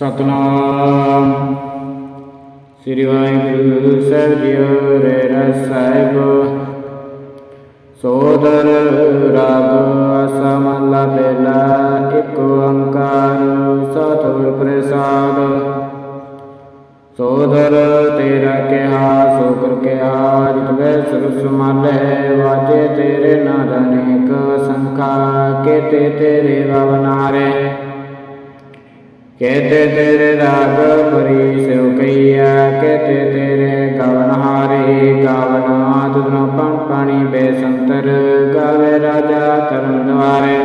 ਸਤਨਾਮ। ਸ੍ਰੀ ਵਾਹਿਗੁਰੂ ਸਾਹਿਬ ਜੀਓ ਰੇ ਸਾਹਿਬ। ਸੋਦਰ ਰਾਗ ਅਸਮਲਾ ਬੇਲਾ ਇੱਕ ਓੰਕਾਰ ਸਤਿਗੁਰ ਪ੍ਰਸਾਦ। ਸੋਦਰ ਤੇਰਾ ਕਿਹਾ ਸੋਕਰ ਕਿਹਾ, ਜਿਤ ਵੇ ਸਮਾਲੇ, ਵਾਜੇ ਤੇਰੇ ਨਾਦ ਅਨੇਕ ਸੰਖਾ, ਕੇਤੇ ਤੇਰੇ ਰਵਨਾਰੇ ਕਹਤੇ ਤੇਰੇ ਰਾਗ ਪਰੀ ਸਿਉ ਕਈਆ ਕਹਤੇ ਤੇਰੇ ਗਵਨ ਹਾਰੇ, ਗਾਵਨਾ ਤੁਧਨੋ ਪੰ ਪਾਣੀ ਬੇਸੰਤਰ, ਗਾਵੇ ਰਾਜਾ ਕਰਨ ਦਵਾਰੇ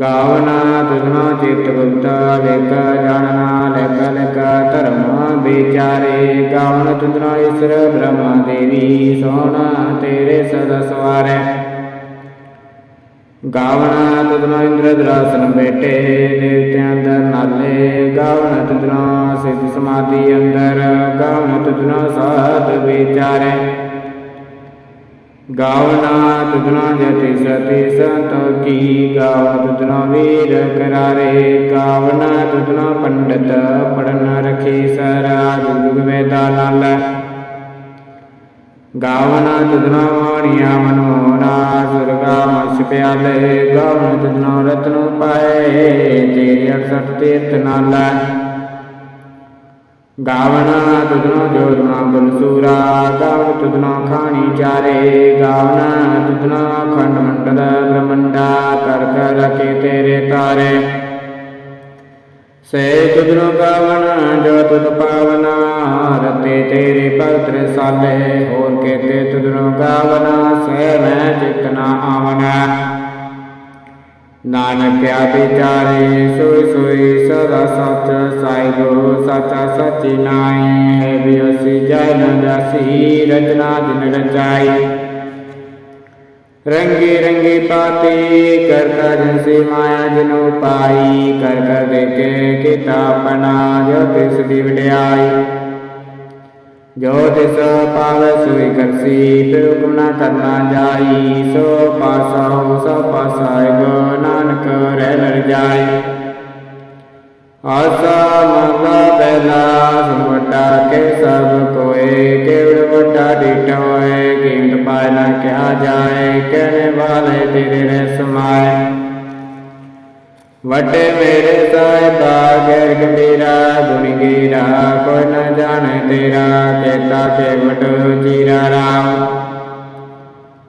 ਗਾਵਨਾ ਤੁਧਨੋ ਚਿਤ ਗੁਪਤਾ ਵੇਖ ਜਾਣਨਾ, ਲੇਖ ਲੇਖ ਧਰਮ ਵਿਚਾਰੇ। ਗਾਵਨ ਤੁਧਨੋ ਈਸ਼ਰ ਬ੍ਰਹਮਾ ਦੇਵੀ, ਸੋਹਣਾ ਤੇਰੇ ਸਦਾ ਸਵਾਰੇ। ਗਾਵਣਾ ਤੁਧਨੋ ਇੰਦਰ ਦਰਾਸਨ ਦੇਵਤਿਆਂ ਅੰਦਰ ਨਾਲੇ ਗਾਵਣਾ ਤੁਧਨੋ ਸਿੱਧ ਸਮਾਧੀ ਅੰਦਰ ਗਾਵਣਾ ਤੁਧਨੋ ਸਾਧ ਵਿਚਾਰੇ। ਗਾਵਣਾ ਤੁਧਨੋ ਜਤੀ ਸਤੀ ਸੰਤੋ ਕੀ ਗਾਵਣਾ ਤੁਧਨੋ ਵੀਰ ਕਰਾਰੇ। ਗਾਵਣਾ ਤੁਧਨੋ ਪੰਡਤ ਪੜਨ ਰਖੀ ਸਰਾ ਜੁਗ ਵੇਦਾ ਨਾਲ ਗਾਵਨਾ ਤੁਧਨਾ ਮਾਣੀਆਂ ਮਨੋਨਾ ਸੁਰਗਾ ਮਛ ਪਿਆਲੇ ਗਾਵਨ ਰਤਨ ਪਾਏ, ਤੇਰੇ 68 ਤੀਰਥ ਨਾਲ ਗਾਵਨਾ ਤੁਧਨਾ ਜੋਦਨਾ ਬਲਸੂਰਾ ਗਾਵਨ ਤੁਧਨਾ ਖਾਣੀ ਚਾਰੇ। ਗਾਵਨਾ ਤੁਧਨਾ ਖੰਡ ਮੰਡਲ ਬ੍ਰਹਮੰਡਾ ਕਰ ਕਰ ਰਖੇ ਤੇਰੇ ਤਾਰੇ। ਸੇ ਤੁਧਨੋ ਗਾਵਨ, ਜੋ ਤੁਧ ਪਾਵਨਾ, ਰਤੇ ਤੇਰੇ ਭਗਤ ਰਸਾਲੇ ਹੋਰ ਕੇਤੇ ਤੁਧਨੋ ਗਾਵਨਾ ਸੇ ਮੈਂ ਜਿਤਨਾ ਆਵਨਾ। ਨਾਨਕ ਵਿਚਾਰੇ, ਸੋਈ ਸੋਈ ਸਦਾ ਸਚ ਸਾਈ ਸਾਈਗੋ ਸਚਾ ਸਚੀ ਨਾਈ ਹੈ ਬਿਅਸੀ ਜੈ ਨ ਰਚਨਾ ਜਿਨ ਰਚਾਈ ਰੰਗੀ ਰੰਗੀ ਪਾਤੀ, ਕਰ ਕਰ ਜਨਸੀ ਮਾਇਆ ਜਨੋ ਪਾਈ, ਕਰ ਕਰ ਦੇਖੇ ਕੀਤਾ ਆਪਣਾ, ਜੋ ਤਿਸ ਦੀ ਵਡਿਆਈ। ਜੋ ਤਿਸ ਪਾਵੈ ਸੋਈ ਕਰਸੀ, ਫਿਰ ਹੁਕਮ ਨਾ ਕਰਨਾ ਜਾਈ। ਸੋ ਪਾਸਾ ਹੋ, ਸੋ ਪਾਸਾ ਗੋ ਨਾਨਕ ਰਹਿ ਜਾਈ ਆਸਾ ਮੰਗਾ ਬੈਲਾ ਸੁਵਟਾ ਕੇ ਸਭ ਕੋਏ ਕੇਵੜ ਵਟਾ ਡੀਟਾ ਕੀਮਤ ਪਾਇ ਨਾ ਕਿਹਾ ਜਾਏ, ਕਹਿਣੇ ਵਾਲੇ ਤੇਰੇ ਰਹਿ ਸਮਾਏ। ਵੱਡੇ ਮੇਰੇ ਸਾਹਿਬਾ, ਗੈਰ ਗੰਭੀਰਾ, ਗੁਣ ਗੀਰਾ, ਕੋਈ ਨ ਜਾਣੇ ਤੇਰਾ ਕੇਤਾ ਕੇਵਟ ਜੀਰਾ ਰਾਮ।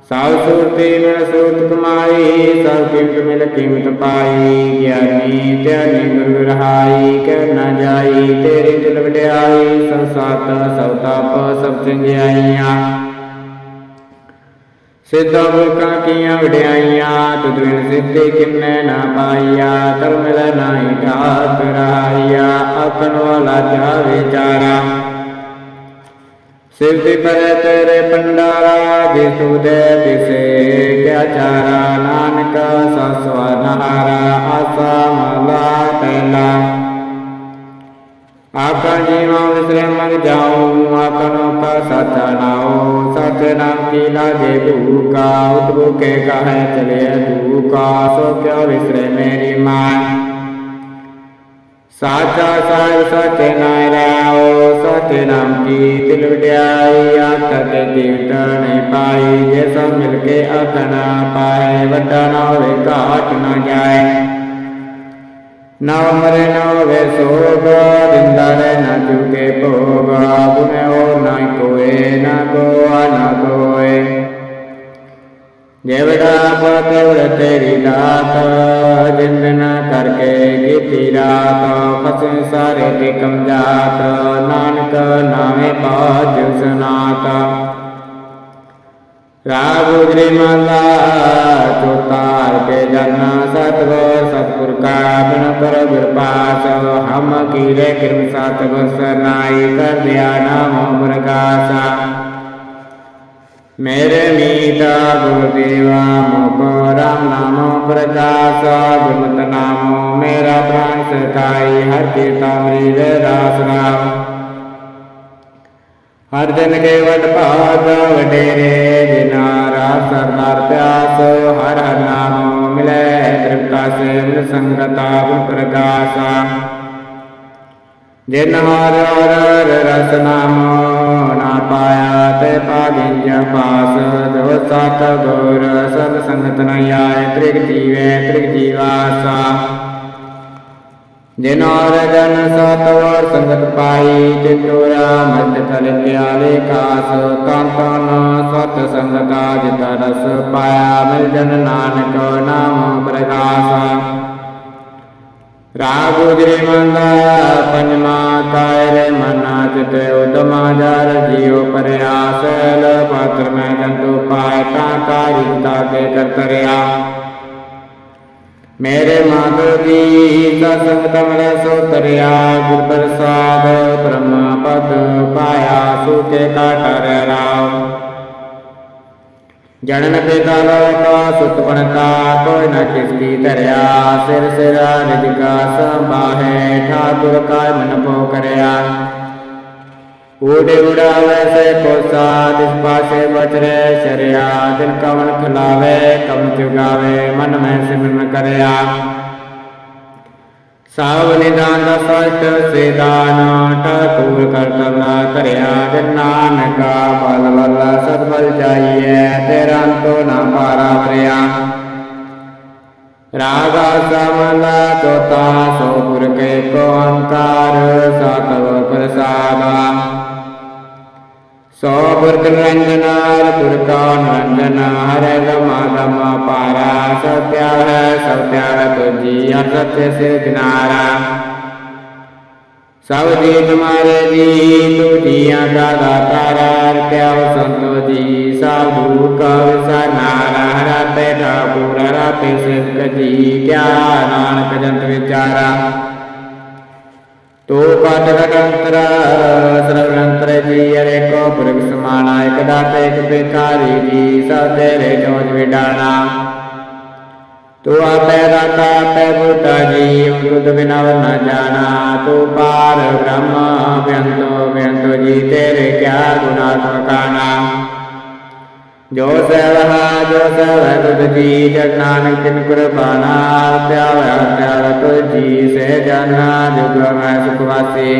ਸਭ ਸੁਰਤੀ ਮਿਲ ਸੁਰਤ ਕਮਾਈ ਸਭ ਕੀਮਤ ਮਿਲ ਕੀਮਤ ਪਾਈ ਗਿਆਨੀ ਧਿਆਨੀ ਗੁਰ ਰਹਾਈ ਕਹਿ ਨਾ ਜਾਈ ਤੇਰੀ ਦਿਲ ਵਡਿਆਈ ਸੰਸਾਤ ਸਭ ਤਾਪ, ਸਭ ਚੰਗਿਆਈਆਂ। ਸਿੱਧਾ ਮੁਲਕਾਂ ਕੀਆਂ ਵਡਿਆਈਆਂ, ਤੁਧ ਬਿਨ ਸਿੱਧੀ ਕਿੰਨੇ ਨਾ ਪਾਈਆ ਤਰ ਮਿਲ ਨਾਹੀ ਠਾਕ ਰਹਾਈਆ, ਆਖਣ ਵਾਲਾ ਜਾ ਵਿਚਾਰਾ ਸਿਰਤੀ ਪਰੇ ਤੇਰੇ ਪੰਡਾਰਾ ਜੇ ਤੂ ਦੇ ਤਿਸੇ ਕਿਆ ਚਾਰਾ ਨਾਨਕ ਸਸਵਾ ਨਹਾਰਾ ਆਸਾ ਮਲਾ ਪਹਿਲਾ ਆਕਾ ਜੀਵਾ ਵਿਸਰੇ ਮਨ ਜਾਉ ਆਕਨੋ ਕਾ ਸਚਾ ਨਾਉ ਸਚ ਨਾਮ ਕੀ ਲਾਗੇ ਭੂਕਾ ਉਤਬੂ ਕੇ ਕਹੈ ਚਲੇ ਦੂਕਾ ਸੋ ਕਿਉ ਵਿਸਰੇ ਮੇਰੀ ਮਾਨ ਸਾਚਾ ਸਾਹਿਬ ਸਚੇ ਨਾਇ ਰਾਉ ਸਚੇ ਨਾਮ ਕੀ ਤਿਲ ਵਡਿਆਈ ਆਖਤ ਜੀਵਤ ਨਹੀਂ ਪਾਈ, ਜੇ ਸਭ ਮਿਲ ਕੇ ਆਖਣਾ ਪਾਏ, ਵੱਡਾ ਨਾ ਹੋਵੇ ਘਾਟ ਨਾ ਜਾਏ। ਨਾ ਮਰੇ ਨਾ ਹੋਵੇ ਸੋਗ, ਦਿੰਦਾ ਰਹਿ ਨਾ ਚੁਕੇ ਭੋਗ ਗੁਨੇ ਹੋਰ ਨਾ ਕੋਏ ਨਾ ਕਰਕੇ ਕੀਤੀ ਰਾਤ। ਫਸੇ ਸਾਰੇ ਤੇ ਕਮਜਾਤ ਨਾਨਕ ਨਾਮੇ ਬਾਜ ਸਨਾਤ। ਰਾਗ ਉਜਰੇ ਮਾਲਾ ਚੋਤਾਰ ਕੇ ਜਨਾ ਸਤਗੁਰ ਸਤਗੁਰ ਕਾ ਬਿਨ ਕਰ ਬਿਰਪਾਸ ਹਮ ਕੀਰੇ ਕਿਰਮ ਸਤਗੁਰ ਸਰਨਾਈ ਕਰ ਦਿਆ ਨਾਮ ਪ੍ਰਗਾਸਾ ਮੇਰੇ ਮੀਤਾ ਗੁਰਦੇਵਾ ਮੁਖ ਰਾਮ ਨਾਮੋ ਪ੍ਰਕਾਸ਼, ਗੁਰਮਤਿ ਨਾਮੋ ਮੇਰਾ ਪ੍ਰਾਨ ਸਕਾਈ ਹਰ ਕੀਰਤਾ ਮ੍ਰਿਦ ਰਾਸ ਰਾਮ ਹਰ ਜਨ ਕੇ ਭਾਗ, ਵਡੇਰੇ ਜਿਨਾ ਰਾਸ, ਸਰਦਾਰ ਪਿਆਸ, ਹਰ ਹਰ ਨਾਮੋ ਮਿਲੇ, ਤ੍ਰਿਪਤਾ ਸੇ ਸੰਗਤਾ ਗੁਰ ਪ੍ਰਗਾਸਾ ਜਿਨ ਹਰ ਹਰ ਰਸ ਨਾਮੋ ਨਾ ਪਾਇਆ ਤੇ ਪਾਗਿੰਜ ਪਾਸ, ਜੋ ਸਤ ਗੁਰ, ਸਤ ਸੰਗਤ ਨ ਆਏ, ਤ੍ਰਿਗ ਜੀਵੇ, ਤ੍ਰਿਗ ਜੀਵਾਸਾ। ਜਿਨ ਹਰ ਜਨ ਸਤ ਵਰ ਸੰਗਤ ਪਾਈ ਚਿਤੋਰਾ ਮਤ ਤਲ ਪਿਆਲੇ ਕਾਸ ਕਾਂਤਨ ਸਤ ਸੰਗਤਾ ਜਿਤ ਰਸ ਪਾਇਆ, ਮਿਲ ਜਨ ਨਾਨਕ ਨਾਮ ਪ੍ਰਗਾਸਾ। ਰਾਗ ਉਜਰੇ ਮੰਦਾ ਪੰਜਮਾ ਕਾਇਰੇ ਮਨਾ ਚਿਤ ਉਦਮਾ ਜਰ ਜੀਉ ਪਰਿਆਸ ਲ ਮੈਂ ਜੰਤੂ ਪਾਇ ਤਾ ਕਾਰਿ ਕੇ ਕਰਤਰਿਆ ਮੇਰੇ ਮਾਤਰ ਦੀ ਸਤਸੰਗ ਤਮਲੇ ਸੋ ਤਰਿਆ ਗੁਰ ਪ੍ਰਸਾਦ ਬ੍ਰਹਮ ਪਦ ਪਾਇਆ ਸੂਕੇ ਕਾਟਰ ਰਾਮ ਜਨਨ ਪਿਤਾ ਲੋਕਾ ਸੁਤ ਬਣਤਾ ਕੋਈ ਨ ਕਿਸਕੀ ਧਰਿਆ, ਸਿਰ ਸਿਰਾ ਰਿਜਕਾ ਸੰਭਾਹੇ, ਠਾਕੁਰ ਕਾ ਮਨ ਪੋ ਕਰਿਆ। ਊੜੇ ਉਡਾਵੇ ਸੇ ਕੋਸਾ, ਤਿਸ ਪਾਸੇ ਬਚਰੇ ਸ਼ਰਿਆ ਦਿਨ ਕਵਨ ਖਲਾਵੇ, ਕਵਨ ਚੁਗਾਵੇ ਮਨ ਮੈਂ ਸਿਮਰਨ ਕਰਿਆ। ਸਾਵ ਨਿਦਾਨ ਦਾ ਸਤ ਸੇ ਦਾਨ ਠਾਕੁਰ ਧਰਿਆ ਜਿਨ ਨਾਨਕਾ ਬਲ ਬਲ ਸਤ ਜਾਈਐ ਤੇਰਾ ਅੰਤੋ ਨਾ ਪਾਰਾ ਵਰਿਆ ਰਾਗਾ ਸਮਲਾ ਚੋਤਾ ਸੋ ਗੁਰ ਕੇ ਕੋ ਅੰਕਾਰ ਸਤਵ ਪ੍ਰਸਾਦਾ। ਸੋ ਗੁਰਤ ਨਿਰੰਜਨਾਰ ਗੁਰ ਕਾ ਨਿਰੰਜਨ ਹਰੇ ਗਮਾ ਗਮਾ ਪਾਰਾ ਸਤਿਆ ਹੈ ਸਤਿਆ ਤੁਜੀ ਹਰ ਸੇ ਕਿਨਾਰਾ ਸਭ ਜੀ ਤੁਮਾਰੇ ਜੀ ਤੂ ਦਾ ਦਾਤਾਰਾ ਕਿਆ ਸੰਤੋ ਜੀ ਸਾਧੂ ਕਾ ਵਿਸਨਾਰਾ ਹਰਾਤੇ ਠਾਕੁਰ ਹਰਾਤੇ ਸਿਵਕ ਜੀ ਕਿਆ ਨਾਨਕ ਜੰਤ ਵਿਚਾਰਾ ਤੋ ਰਗੰਤਰ ਸਰਵੰਤਰ ਜੀ ਅਰੇ ਕੋ ਪੁਰਖ ਸਮਾਨਾ ਇਕ ਦਾਤੇ ਇਕ ਬੇਕਾਰੀ ਜੀ ਸਭ ਤੇਰੇ ਜੋਜ ਵਿਡਾਣਾ। ਤੂੰ ਆਪੇ ਦਾਤਾ ਆਪੇ ਬੁੱਧਾ ਜੀ ਤੁਧ ਬਿਨਾ ਨਾ ਜਾਣਾ ਤੂੰ ਪਾਰ ਬ੍ਰਹਮ ਬਿਆੰਤੋ ਬਿਆੰਤੋ ਜੀ, ਤੇਰੇ ਕਿਆ ਗੁਨਾਤਮਕਾ ਜੋ ਸਵਹਾ ਜੋ ਸਵ ਤੁਧ ਜੀ ਜਗ ਨਾਨਕ ਤਿਨ ਕੁਰਬਾਨਾ ਧਿਆਵ ਧਿਆਵ ਤੁਧ ਜੀ ਸੇ ਜਾਨਾ ਜੁਗ ਮੈਂ ਸੁਖ ਵਾਸੀ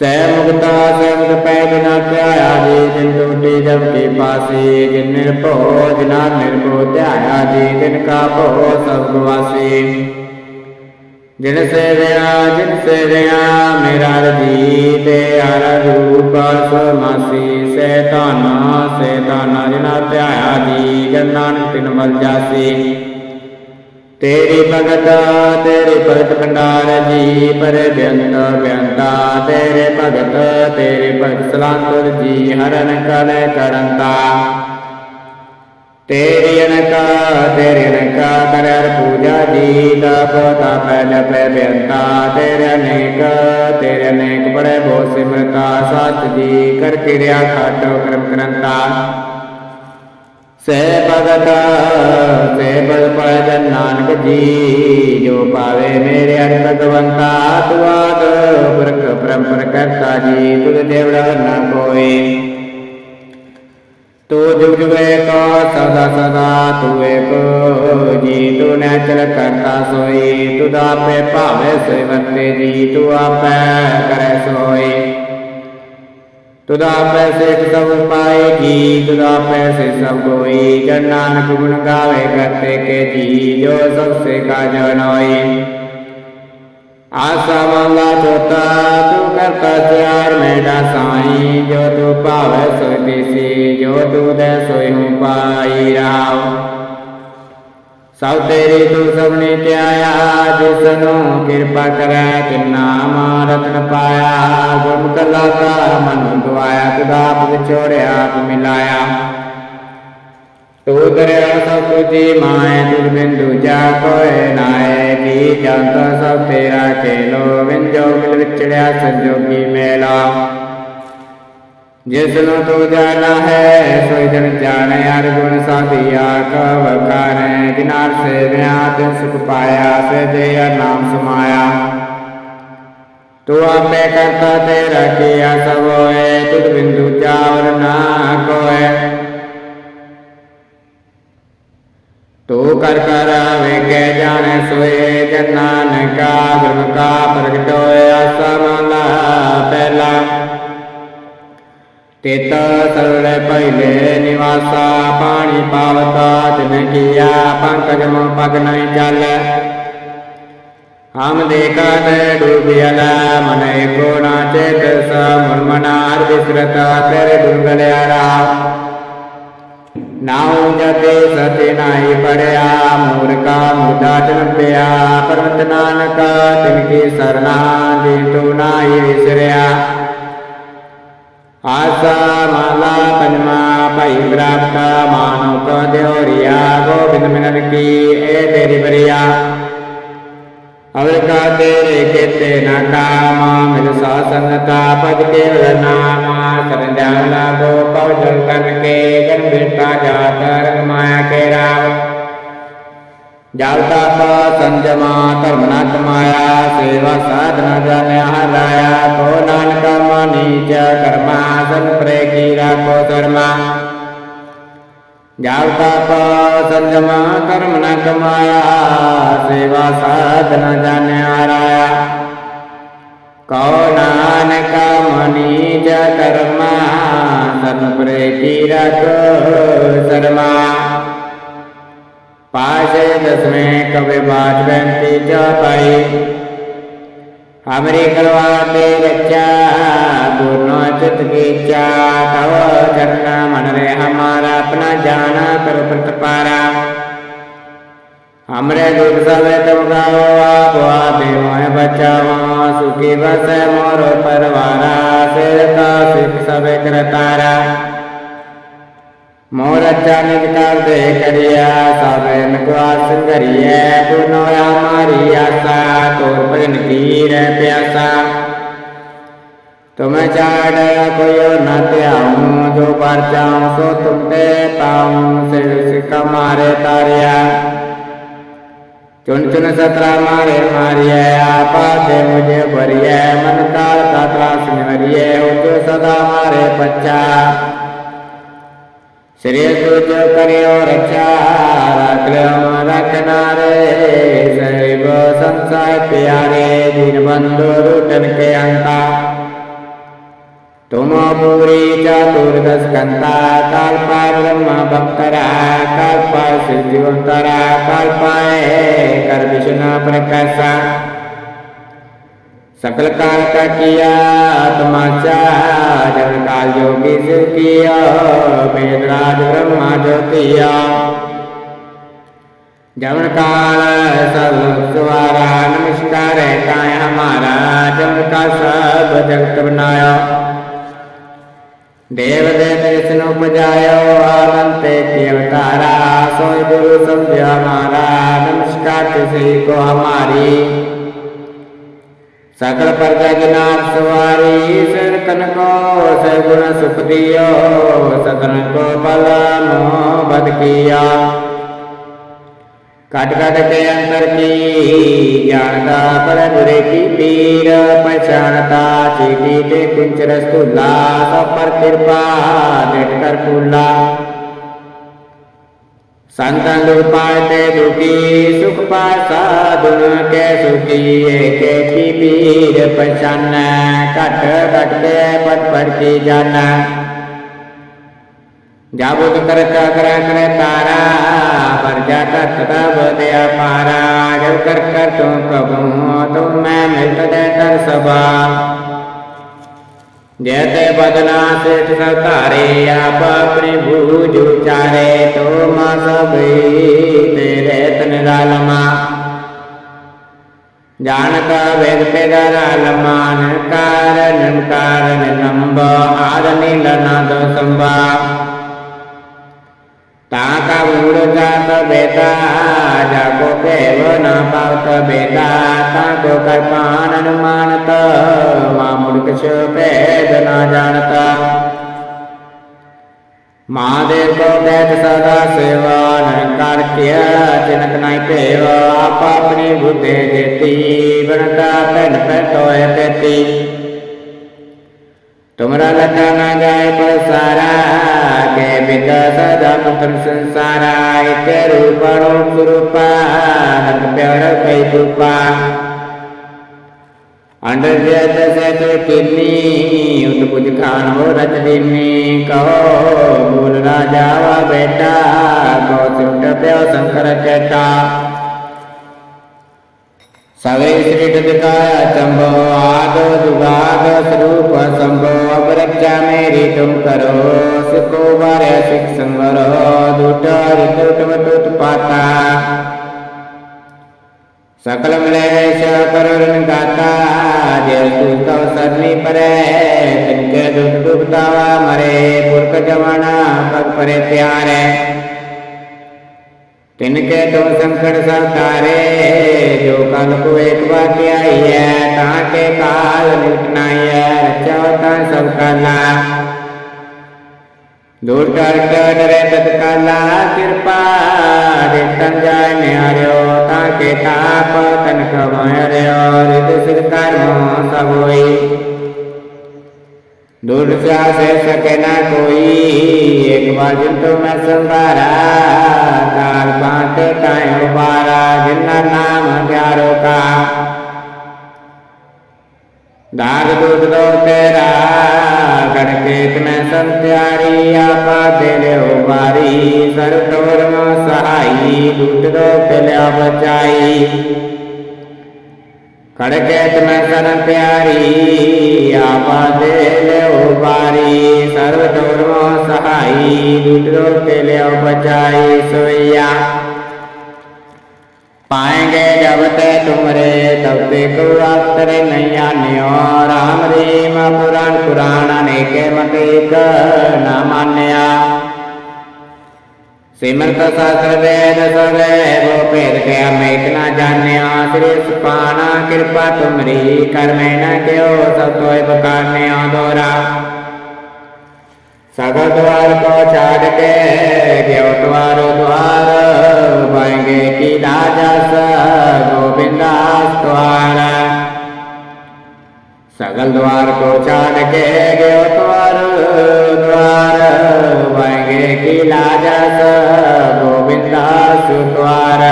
ਸਹਿ ਮੁਕਤਾ ਸਹਿ ਮੁਕਤ ਪੈ ਬਿਨਾ ਧਿਆਇਆ ਜੀ ਜਿਨ ਟੂਟੀ ਜਮ ਕੀ ਪਾਸੀ, ਜਿਨ ਨਿਰਭਉ ਜਿਨਾ ਨਿਰਭਉ ਧਿਆਇਆ ਜੀ, ਤਿਨ ਕਾ ਭਉ ਸਭ ਵਾਸੀ। ਜਿਨ ਸੇਵਿਆ ਜਿਨ ਸੇਵਿਆ, ਮੇਰਾ ਰਜੀ ਤੇ ਹਰ ਰੂਪ ਸਮਾਸੀ ਸੇ ਧਨ ਸੇ ਧਨ ਜਿਨਾ ਧਿਆਇਆ ਜੀ, ਜਨ ਨਾਨਕ ਤਿਨ ਮਲ ਜਾਸੀ। ਤੇਰੀ ਭਗਤ ਤੇਰੀ ਭਗਤ ਭੰਡਾਰ ਜੀ, ਪਰ ਬੇਅੰਤ ਬੇਅੰਤਾ ਤੇਰੇ ਭਗਤ ਤੇਰੇ ਭਗਤ ਸਲਾੰਤੁਰ ਜੀ ਹਰਨ ਕਲੇ ਕਰੰਤਾ ਤੇਰੀ ਅਨਕਾ ਤੇਰੀ ਅਨਕਾ ਕਰਰ ਪੂਜਾ ਜੀ ਤਪ ਤਪ ਜਪੈ ਬੇਅੰਤਾ ਤੇਰੇ ਅਨੇਕ ਤੇਰੇ ਅਨੇਕ ਬੜੇ ਬੋ ਸਿਮਰਤਾ ਸਤ ਜੀ ਕਰ ਕਿਰਿਆ ਖਾਟੋ ਕਰਮ ਕਰੰਤਾ ਸੇ ਭਗਤ ਸੇ ਬਲ ਪੈ ਨਾਨਕ ਜੀ, ਜੋ ਪਾਵੇ ਮੇਰੇ ਅਰ ਭਗਵੰਤਾ ਤੁਆਦ ਪੁਰਖ ਪਰੰਪਰ ਕਰਤਾ ਜੀ, ਤੁਧ ਦੇਵੜਾ ਨਾ ਕੋਈ। ਤੂ ਜੁਗ ਜੁਗੇ ਕੋ, ਸਦਾ ਸਦਾ ਤੂ ਏਕ ਜੀ। ਤੂ ਨੈਚਲ ਕਰਤਾ ਸੋਈ ਤੁਧ ਆਪੇ ਭਾਵੇ ਸੋਈ ਵਰਤੇ ਜੀ। ਤੂ ਆਪੇ ਕਰੇ ਸੋਈ। ਤੁਦਾ ਪੈਸੇ ਸਭ ਪਾਏ ਜੀ। ਤੁਦਾ ਪੈਸੇ ਸਭ ਕੋਈ ਜਨ ਨਾਨਕ ਗੁਣ ਗਾਵੇ ਕਰਤੇ ਕੇ ਜੀ। ਜੋ ਸਭ ਸੇ ਕਾ ਆਸਾ ਚੋਤਾ ਤੂੰ ਕਰਤਾ ਚਾਰ ਮੇਡਾ ਸਾਈ। ਜੋ ਤੂੰ ਭਾਵੇ, ਸੋਈ ਤੀਸੀ ਜੋ ਤੂੰ ਦੇ, ਸੋਈ ਹੂੰ ਪਾਈ ਰਾਵ ਸਭ ਤੇਰੀ ਤੂੰ ਸਭਨੇ ਧਿਆਇਆ, ਜਿਸ ਨੂੰ ਕਿਰਪਾ ਕਰੈ, ਤਿਨ ਨਾਮ ਰਤਨ ਪਾਇਆ। ਗੁਰਮੁਖ ਲਾਤਾ ਮਨ ਦੁਆਇਆ ਤੁਦਾ ਵਿਛੋੜਿਆ, ਆਪ ਮਿਲਾਇਆ। ਤੂੰ ਦਰਿਆ ਸਭ ਤੁਝੀ ਮਾਏ ਤੁਝ ਬਿੰਦੂ ਜਾ ਕੋਏ ਨਾਏ ਜੀ ਜੰਤ ਸਭ ਤੇਰਾ ਖੇਲੋ, ਵਿੰਜੋ ਵਿਚੜਿਆ ਸੰਜੋਗੀ ਮੇਲਾ। ਜਿਸ ਨੂੰ ਤੂੰ ਜਾਣਾ ਹੈ, ਸੋਈ ਜਨ ਜਾਣੇ ਹਰ ਗੁਣ ਸਾਧਿਆ ਕਵ ਕਾਰੇ ਜਿਨਾਰ ਸੇਵਿਆ, ਤਿਨ ਸੁਖ ਪਾਇਆ ਸੇ ਜੇ ਨਾਮ ਸਮਾਇਆ। ਤੂੰ ਆਪੇ ਕਰਤਾ ਤੇਰਾ ਕੀਆ ਸਭ ਹੋਏ, ਤੁਧ ਬਿੰਦੂ ਚਾਵਰ ਨਾ ਕੋਏ। ਤੋ ਕਰ ਕਰ ਵੇਖੇ ਜਾਣੇ ਸੋਏ ਜਨਾ ਨਕਾ ਗੁਰੂ ਕਾ ਪ੍ਰਗਟ ਹੋਇਆ ਸਮਲਾ ਪਹਿਲਾ। ਤੇਤ ਸਰਲੇ ਪਹਿਲੇ ਨਿਵਾਸਾ, ਪਾਣੀ ਪਾਵਤਾ ਤਿਨ ਕੀਆ ਪੰਕਜ ਮੋ ਪਗ ਨਹੀਂ ਚੱਲ। ਹਮ ਦੇਖਤ ਡੂਬਿਆਲ ਮਨ ਏਕੋ ਨਾ ਚੇਤ ਸਮੁਰ ਮਨਾਰ ਵਿਸਰਤ ਤੇਰੇ ਦੁਰਗਲਿਆ ਰਾਮ ਨਾਉ ਜਤੇ ਸਤੇ ਨਾਹੀ ਪੜਿਆ, ਮੂਰਖਾ ਮੁਦਾ ਜਨਪਿਆ ਪਰਮਤ ਨਾਨਕ ਤਿਨ ਕੀ ਸਰਨਾ ਜੀ ਤੂ ਨਾਹੀ ਵਿਸਰਿਆ। ਆਸਾ ਮਾਲਾ ਪੰਜਮਾ ਭਾਈ ਪ੍ਰਾਪਤ, ਮਾਨੋ ਕੋ ਦਿਉਰੀਆ ਗੋਬਿੰਦ ਮਿਲਨ ਕੀ ਏ ਤੇਰੀ ਬਰੀਆ। ਅਵਰ ਕਾ ਤੇਰੇ ਕੀਤੇ ਨਾ ਕਾਮਾ ਮਿਲ ਸਾਸਨਤਾ ਪਦ ਕੇਵਲ ਨਾਮਾ ਸਰਨ ਜਾਣਾ ਗੋ ਪਵ ਜਲ ਤਨ ਕੇ ਜਨ ਬਿਰਤਾ ਜਾਤ ਰੰਗ ਮਾਇਆ ਕੇ ਰਾਮ ਜਲ ਤਪ, ਸੰਜਮਾ, ਧਰਮ ਨਾ ਕਮਾਇਆ ਸੇਵਾ ਸਾਧਨਾ ਜਲ ਤਪ ਸੰਜਮਾ ਕਰਮ ਨ ਕਮਾਇਆ, ਸੇਵਾ ਸਾਧਨਾ ਜਾਣਿਆ ਹਰਾਇਆ ਕਉ ਨਾਨਕ ਮਨੀ ਜ ਕਰਮਾ ਸਨ ਪ੍ਰੇ ਕੀ ਰਾਖੋ ਪਾਸ਼ੇ ਦਸਵੇਂ ਕਵੇ ਬਾਜ ਬੈਂਤੀ ਜਾ ਪਾਈ ਹਮਰੀ ਕਲਵਾ ਤੇ ਰੱਚਾ ਗੁਰਨੋ ਚਿਤ ਕੀ ਚਾ ਤਵ ਚਰਨਾ ਮਨ ਰੇ ਹਮਾਰਾ ਆਪਣਾ ਜਾਣਾ ਕਰ ਪ੍ਰਤਪਾਰਾ ਹਮਰੇ ਦੁਖ ਸਵੇ ਤੁਮ ਗਾਓ ਆਪ ਆਪੇ ਮੋਹ ਬਚਾਵਾ ਸੁਖੀ ਬਸੈ ਮੋਰ ਪਰਵਾਰਾ ਸਿਰ ਕਾ ਸਿਖ ਸਵੇ ਕਰਤਾਰਾ ਮੋਰ ਅਚਾਨਕ ਕਰ ਦੇ ਕਰਿਆ ਸਭੇ ਨਗਵਾ ਸੰਗਰੀਐ ਪੁਨੋ ਮਾਰੀ ਆਸਾ ਤੋਰ ਭਜਨ ਕੀ ਰਹਿ ਪਿਆਸਾ ਤੁਮ ਚਾੜ ਕੋਇ ਨ ਧਿਆਉ, ਜੋ ਪਰ ਜਾਉ ਸੋ ਤੁਮ ਤੇ ਪਾਉ, ਸਿਰ ਸਿਕ ਮਾਰੇ ਤਾਰਿਆ। ਚੁਨ ਚੁਨ ਸਤਰਾ ਮਾਰੇ ਮਾਰਿਐ, ਆਪਾ ਦੇ ਮੁਝੇ ਭਰੀਐ, ਮਨ ਕਾਲ ਕਾ ਤਰਾਸ ਨਿਵਰੀਐ ਹੋ ਜੋ ਸਦਾ ਮਾਰੇ ਪੱਚਾ ਸ੍ਰੀ ਤੁਜ ਕਰਿਓ ਰਚਾ ਰਕਲਮ ਰਖਨਾਰੇ ਸਹਿਬ ਸੰਸਾਰ ਪਿਆਰੇ, ਦਿਨ ਬੰਦੋ ਰੁਟਨ भूरि चतुर्दस्कन्दा कल्पा ब्रह्म भक्तरा कल्पा सिद्धिवन्तरा कल्पा कर्विशुना प्रकाशा सकल काल का किया तमाचा जल काल योगी से किया वेदराज ब्रह्मा ज्योतिया जमन काल सब सुवारा नमस्कार है काया हमारा जमन का सब जगत बनाया देव देव विष्णु उपजायो अनंत के अवतारा सोई गुरु समझ हमारा नमस्कार किसी को हमारी सकल प्रजा जनाब सवारी सिर कनको सगुण सुख दियो सतन को बल मोह बद किया ਘਟ ਘਟ ਕੇ ਅੰਤਰ ਕੀ? ਜਾਣਦਾ ਪਰ ਗੁਰੇ ਕੀ ਪੀਰ? ਪਛਾਨਤਾ ਚੀਤੀ ਤੇ ਕੁੰਚਰ ਸਤੁਲਾ ਸਭ ਪਰ ਕਿਰਪਾ ਨੇਟ ਕਰ ਕੁਲਾ ਸੰਤਾਂ ਲੋਕ ਪਾਤੇ ਦੁਖੀ, ਸੁਖ ਪਾਸਾ ਦੁਨ ਕੈ ਸੁਖੀ, ਏਕ ਕੀ ਪੀਰ ਪਛਾਨ, ਘਟ ਘਟ ਕੇ ਪਤ ਪਰ ਕੀ ਜਾਣਾ ਜਾਬੋ ਕਰ ਕਾ ਕਰ ਤਾਰਾ पर जाता तब दया पारा जब कर कर तुम कबू तुम मैं मिलत दे कर सबा जैते बदला से तारे आप अपने भूज उचारे तो माँ सब तेरे तन रालमा जानका वेद पे रालमान कारण कारण नंब आद नील नाद संबा તાકા મૂળજાત બેટા જાગો કેવ ન પાવત બેટા તાકો કલ્પાનન માનત મા મૂળક છે ભેદ ન જાણતા મહાદેવ કો ભેદ સદા સેવન કાર્ય જનક નાય પેવ આપ આપણી ભૂતે જેતી વણતા પેન પેટોય તેતી તુમરા લખા ના જાય પર સારા के विकस दमतम संसारायते रूपणो स्वरूपा पेड़ कई रूपा अंडर जत सत किन्नी उत कुछ खान हो रत दिन्नी कहो मूल राजा वा बेटा कहो सुट प्यो शंकर चेटा सवे श्रेष्ठ संभव आदो जुगाद स्वरूप संभव अवरक्षा में ऋतुम करो सिको वर सिक संवर दुट ऋतुटमतुत पाता सकल मलेश करुण गाता जयस्तु तव सदनी परे तिनके दुख डूबता मरे पुरख जवाना पग परे प्यारे तिनके तुम संकट सब तारे जो कल को एक बात आई है ताके काल निपटना है रचावता सब काला दूर कर डरे तत्काला कृपा देखतन जाय निहार्यो ताके ताप तन कमायर्यो रिद सिर कर्म सब होई दूर से से सके ना कोई एक बार जिन तो मैं संभारा ਨਾਨਕ ਕਾਇ ਉਬਾਰਾ ਜਿਨਾ ਨਾਮ ਪਿਆਰੋ ਕਾ। ਦਾਗ ਦੁਖ ਦੋ ਤੇਰਾ, ਕੜਕੇ ਤਨੇ ਸੰਤਿਆਰੀ ਆਪਾ ਦੇ ਲਿਓ ਬਾਰੀ ਸਰ ਤੋਰ ਮੋ ਸਹਾਈ ਦੁਖ ਦੋ ਪਿਆ ਬਚਾਈ। ਕੜਕੇ ਤਨੇ ਸੰਤਿਆਰੀ ਆਪਾ ਦੇ ਲਿਓ ਬਾਰੀ ਸਰ ਤੋਰ ਮੋ ਸਹਾਈ ਦੁਖ ਦੋ ਪਿਆ ਬਚਾਈ ਸੋਇਆ पाएंगे जब ते तुमरे तब ते को अक्तरे नैया नियो राम रीम पुराण पुराण अनेके मत एक न मान्या सिमरत शास्त्र वेद सवे वो भेद के हम एक न जान्या श्री सुपाना कृपा तुमरी कर्मे न क्यों सब तो बकारने दोरा ਸਭ ਦਵਾਰ ਕੋ ਛਾੜ ਕੇ ਗਿਓ ਦਵਾਰ ਦਵਾਰ ਬੰਗੇ ਕੀ ਦਾਜਸ ਗੋਬਿੰਦਾਸ ਦਵਾਰ ਸਗਲ ਦਵਾਰ ਕੋ ਛਾੜ ਕੇ ਗਿਓ ਦਵਾਰ ਦਵਾਰ ਬੰਗੇ ਕੀ ਲਾਜਸ ਗੋਬਿੰਦਾਸ ਦਵਾਰ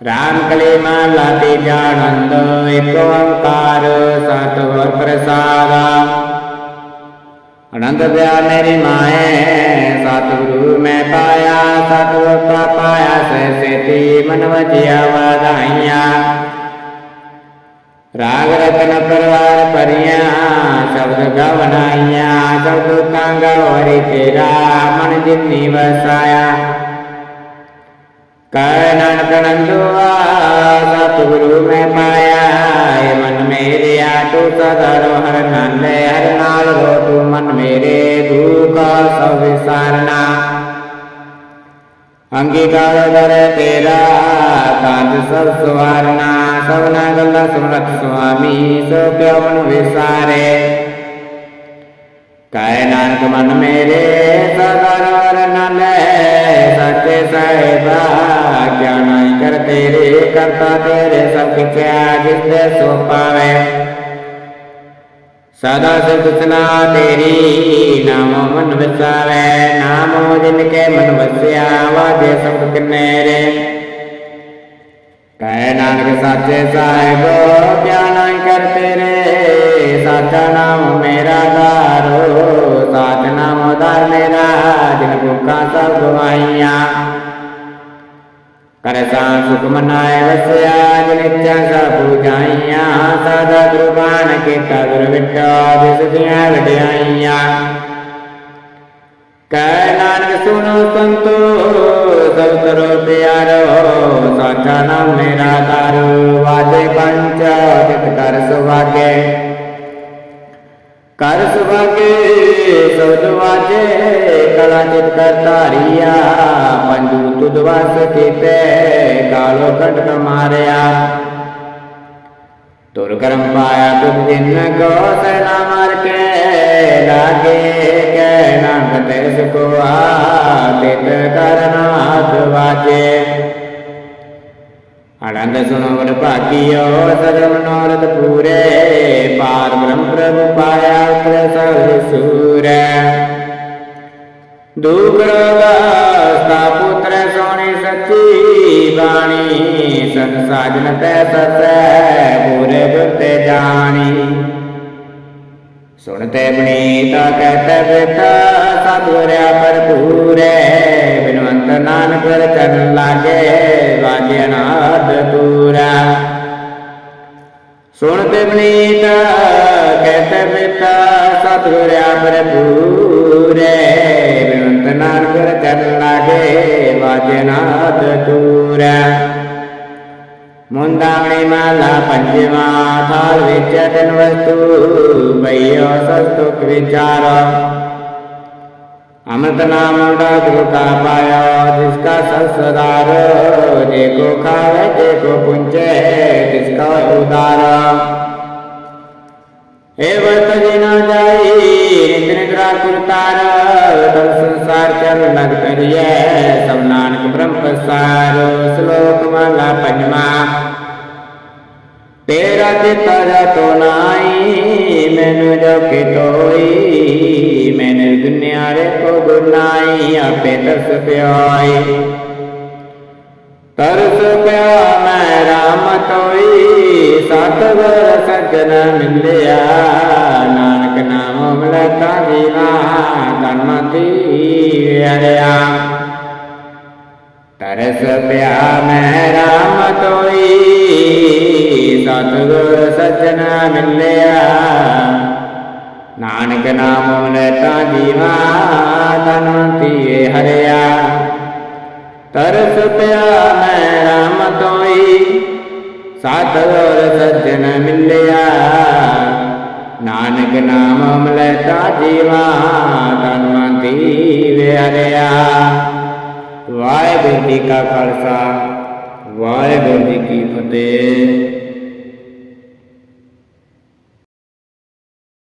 ਰਾਮ ਕਲੀਮਾ ਲਾਤੀ ਜਾਣੰਦ, ਇੱਕ ਓੰਕਾਰ, ਸਤਿਗੁਰ ਪ੍ਰਸਾਦਾ। ਅਨੰਦ ਪਿਆ ਮੇਰੀ ਮਾਏ, ਸਤਿਗੁਰੂ ਮੈਂ ਪਾਇਆ ਸਤਿਗੁਰਤਾ ਪਾਇਆ, ਸਹਿ ਸੇਤੀ ਮਨ ਵਜਿਆ ਵਧਾਈਆਂ। ਰਾਗ ਰਤਨ ਪਰਵਾਰ ਪਰਿਆ ਸ਼ਬਦ ਗਵਨਾਈਆਂ ਸ਼ਬਦ ਤਾਂਗ ਹੋਰੀ ਤੇਰਾ, ਮਨ ਜਿਨੀ ਵਸਾਇਆ। ਕਹਿ ਨਾਨਕ ਨੰਦੁਆ, ਸਤਿਗੁਰੂ ਮੈਂ ਪਾਇਆ, ਇਹ ਮਨ ਮੇਰਿਆ, ਤੂੰ ਸਦਾ ਮਨ ਮੇਰੇ ਦੁਖ ਸਭ ਵਿਸਾਰਣਾ ਅੰਗੀਕਾਰ ਕਰੇ ਤੇਰਾ, ਕਾਜ ਸਭ ਸੁਹਾਰਣਾ ਸਭਨਾ ਗੱਲਾਂ ਸੁਨਤ ਸੁਆਮੀ, ਸੋ ਪਿਆਵਨ ਵਿਸਾਰੇ। ਕਾਇ ਨਾਨਕ, ਮਨ ਮੇਰੇ, ਸਦਰ ਵਰਨ ਲੈ। ਸੱਚੇ ਸਾਹਿਬਾ ਗਿਆਨ ਕਰ ਤੇਰੇ, ਕਰਤਾ ਤੇਰੇ ਸਭ ਕਿਆ ਜਿਸ ਦੇ ਸੋ ਪਾਵੇ। ਸਦਾ ਸਿਫਤ ਸਨਾ ਤੇਰੀ, ਨਾਮੋ ਮਨ ਵਸਾਵੇ, ਨਾਮੋ ਜਿਨ ਕੇ ਮਨ ਵਸਿਆ, ਵਾਜੇ ਸਭ ਕਿਨੈ ਰੇ। ਕਹਿ ਨਾਨਕ ਸਾਚੇ ਸਾਹਿਬ ਧਿਆਨਾ ਕਰ ਤੇਰੇ, ਸਾਚਾ ਨਾਮ ਮੇਰਾ ਧਾਰੋ, ਸਾਚ ਨਾਮ ਧਾਰ ਮੇਰਾ, ਜਿਨ ਭੁੱਖਾ ਸਭ ਗਵਾਈਆਂ ਕਰਤਾ ਸੁਖ ਮਨਾਇ ਵਸਿਆ ਜਿਨਿਚਾ ਸਾ ਪੂਜਾਈਆ ਸਦਾ ਗੁਰਬਾਣ ਕੀਤਾ ਗੁਰ ਵਿਖਾ ਜਿਸ ਦੀਆਂ ਵਡਿਆਈਆ ਕਹਿ ਨਾਨਕ ਸੁਣੋ ਸੰਤੋ ਸਭ ਕਰੋ ਪਿਆਰੋ ਸਾਚਾ ਨਾਮ ਮੇਰਾ ਦਾਰੂ ਵਾਜੇ ਪੰਚ ਜਿਤ ਕਰ ਸੁਭਾਗੇ ਕਰ ਸੁਭਾਗੇ ਸਬਦ ਵਾਜੇ ਕਲਾ ਚਿਤ ਕਰ ਧਾਰੀਆ ਪੰਜੂ ਤੁਧ ਵਸ ਕੀਤੇ ਕਾਲੋ ਕੰਟਕ ਮਾਰਿਆ। ਤੁਰ ਕਰਮ ਪਾਇਆ ਤੁਧ ਜਿਨ ਕੋ ਸੈਨਾ ਮਾਰ ਕੇ, ਲਾਗੇ ਕਹਿ ਨਾਨਕ ਤੇ ਸੁਖੋ ਆਨੰਦ ਸੁਨੋ ਵਰ ਭਾਗਿਓ ਸਜਨ ਮਨੋਰਥ ਪੂਰੇ ਪਾਰ ਬ੍ਰਹਮ ਪ੍ਰਭੂ ਪਾਇਆ ਉਤਰ ਸਭ ਸੂਰੈ ਦੁਖ ਰੋਗਸਤਾ ਪੁੱਤਰ ਸੋਣੀ ਸੱਚੀ ਬਾਣੀ। ਸਤ ਸਾਜਨ ਤੈ ਸਸੈ ਪੂਰੇ ਗੁਰ ਜਾਣੀ। ਸੁਣਤੇ ਬਣੀਤਾ ਕਹਤੇ ਬੇਟਾ ਸਤਿਗੁਰਿਆ ਭਰਪੂਰੇ। ਬਿਨਵੰਤ ਨਾਨਕ ਚਰਨ ਲਾਗੇ। ਵਾਜੇ ਸੁਣਤੇ ਬਣੀਤ ਪਿਤਾ ਬੇਟਾ ਸਤਿਗੁਰਿਆ ਭਰਪੂਰੇ ਬਿਨਵੰਤ ਨਾਨਕ ਚਰਨ ਲਾਗੇ, ਵਾਜੇ ਅਨਾਦ ਤੂਰਾ ਮੁੰਦਾਵਣੀ ਮਾਲਾ ਪੰਜਵਾ ਥਾਲ ਵਿੱਚ ਤਨ ਵਸਤੂ ਬਈਓ ਸਸਤੁਕ ਵਿਚਾਰ। ਅਮਰਤ ਨਾਮ ਦਾ ਗੁਰੂ ਕਾ ਪਾਇਆ, ਜਿਸ ਕਾ ਸਸਦਾਰ ਜੇ ਕੋ ਖਾਵੇ, ਜੇ ਕੋ ਪੁੰਚੇ ਤਿਸ ਕਾ ਉਦਾਰ ਏ ਵਰਤ ਜਿਨਾ ਜਾਈ ਨਿਤ ਨਿਦਰਾ ਕੁਰਤਾਰ ਤਨ ਸੰਸਾਰ ਚਲ ਲਗ ਕਰੀਏ ਸਭ ਨਾਨਕ ਬ੍ਰਹਮ ਪ੍ਰਸਾਰ। ਸ਼ਲੋਕ ਮਾਲਾ ਪੰਜਵਾ। ਤੇਰਾ ਚਿਤਾ ਜਾ ਤੋ ਨਾਈ ਮੈਨੂੰ ਜੋ ਕਿ ਤੋਈ, ਮੈਨੇ ਦੁਨੀਆ ਰੇ ਕੋ ਗੁਨਾਈ ਆਪੇ ਤਰਸ ਪਿਆਈ। ਤਰਸ ਪਿਆ ਮੈਂ ਰਾਮ ਤੋਈ ਸਤਿਗੁਰ ਸੱਜਣ ਮਿਲਿਆ। ਨਾਨਕ ਨਾਮ ਮਿਲਤਾ ਜੀਵਾ ਧਨਮਤੀ ਹਰਿਆ ਤਰਸ ਪਿਆ ਮੈਂ ਰਾਮ ਤੋਈ ਸਤਿਗੁਰ ਸੱਜਣ ਮਿਲਿਆ। ਨਾਨਕ ਨਾਮ ਲੈਤਾ ਜੀਵਾ ਧਨਵੰਤੀ ਹਰਿਆ ਤਰਸ ਪਿਆ ਮੈਂ ਰਾਮ ਤੋਈ। ਸਤਿਗੁਰ ਸੱਜਣ ਮਿਲਿਆ। ਨਾਨਕ ਨਾਮ ਅਮਲੈ ਲੈਤਾ ਜੀਵਾ ਧਨਵੰਤੀ ਹਰਿਆ ਵਾਹਿਗੁਰੂ ਜੀ ਕਾ ਖਾਲਸਾ, ਵਾਹਿਗੁਰੂ ਜੀ ਕੀ ਫਤਿਹ।